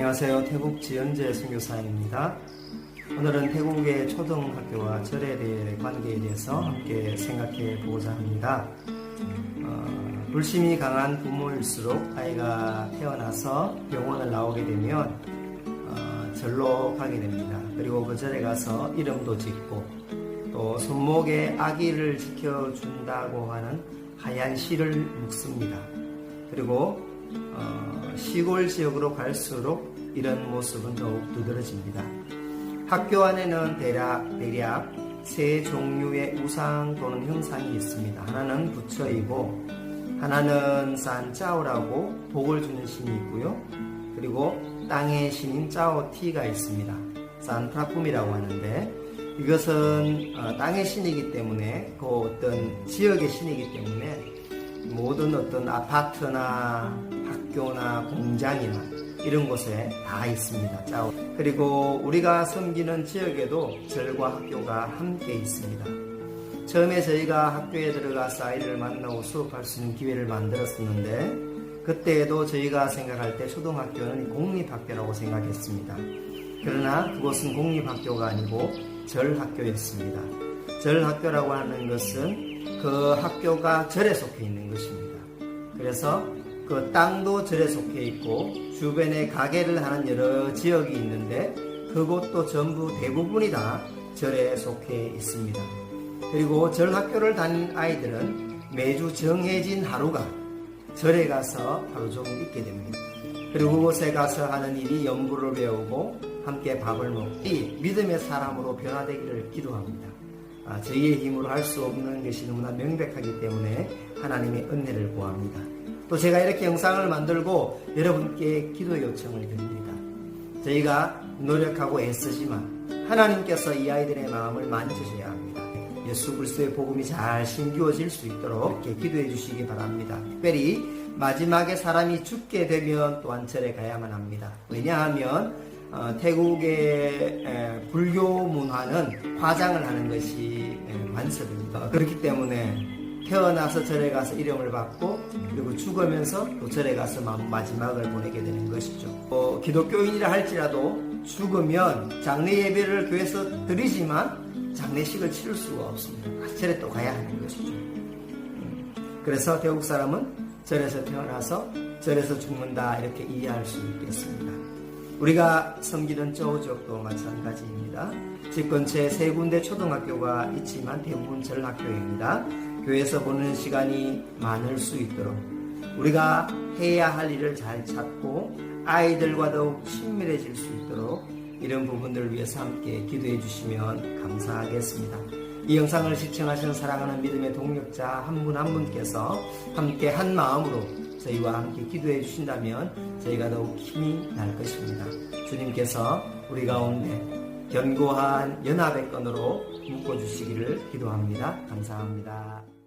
안녕하세요. 태국 지연재 선교사입니다. 오늘은 태국의 초등학교와 절에 대해 관계에 대해서 함께 생각해 보고자 합니다. 어, 불심이 강한 부모일수록 아이가 태어나서 병원을 나오게 되면 어, 절로 가게 됩니다. 그리고 그 절에 가서 이름도 짓고 또 손목에 아기를 지켜준다고 하는 하얀 실을 묶습니다. 그리고 어, 시골 지역으로 갈수록 이런 모습은 더욱 두드러집니다. 학교 안에는 대략, 대략 세 종류의 우상 또는 형상이 있습니다. 하나는 부처이고, 하나는 산짜오라고 복을 주는 신이 있고요. 그리고 땅의 신인 짜오티가 있습니다. 산프라품이라고 하는데, 이것은 어, 땅의 신이기 때문에, 그 어떤 지역의 신이기 때문에, 모든 어떤 아파트나 학교나 공장이나 이런 곳에 다 있습니다. 짜오. 그리고 우리가 섬기는 지역에도 절과 학교가 함께 있습니다. 처음에 저희가 학교에 들어가서 아이를 만나고 수업할 수 있는 기회를 만들었었는데 그때에도 저희가 생각할 때 초등학교는 공립학교라고 생각했습니다. 그러나 그곳은 공립학교가 아니고 절학교였습니다. 절학교라고 하는 것은 그 학교가 절에 속해 있는 것입니다. 그래서 그 땅도 절에 속해 있고 주변에 가게를 하는 여러 지역이 있는데 그곳도 전부 대부분이 다 절에 속해 있습니다. 그리고 절 학교를 다닌 아이들은 매주 정해진 하루가 절에 가서 하루 종일 있게 됩니다. 그리고 그곳에 가서 하는 일이 연구를 배우고 함께 밥을 이 믿음의 사람으로 변화되기를 기도합니다. 아, 저희의 힘으로 할 수 없는 것이 너무나 명백하기 때문에 하나님의 은혜를 구합니다. 또 제가 이렇게 영상을 만들고 여러분께 기도 요청을 드립니다. 저희가 노력하고 애쓰지만 하나님께서 이 아이들의 마음을 만지셔야 합니다. 예수 그리스도의 복음이 잘 심기워질 수 있도록 이렇게 기도해 주시기 바랍니다. 특별히 마지막에 사람이 죽게 되면 또한 절에 가야만 합니다. 왜냐하면 어, 태국의 에, 불교 문화는 화장을 하는 것이 에, 관습입니다. 그렇기 때문에 태어나서 절에 가서 이름을 받고 그리고 죽으면서 또 절에 가서 마- 마지막을 보내게 되는 것이죠. 어, 기독교인이라 할지라도 죽으면 장례 예배를 교회에서 드리지만 장례식을 치를 수가 없습니다. 절에 또 가야 하는 것이죠. 음, 그래서 태국 사람은 절에서 태어나서 절에서 죽는다 이렇게 이해할 수 있겠습니다. 우리가 섬기는 저우지역도 마찬가지입니다. 집 근처에 세 군데 초등학교가 있지만 대부분 절학교입니다. 교회에서 보는 시간이 많을 수 있도록 우리가 해야 할 일을 잘 찾고 아이들과 더욱 친밀해질 수 있도록 이런 부분들을 위해서 함께 기도해 주시면 감사하겠습니다. 이 영상을 시청하시는 사랑하는 믿음의 동력자 한 분한 분께서 함께 한 마음으로 저희와 함께 기도해 주신다면 저희가 더욱 힘이 날 것입니다. 주님께서 우리 가운데 견고한 연합의 끈으로 묶어주시기를 기도합니다. 감사합니다.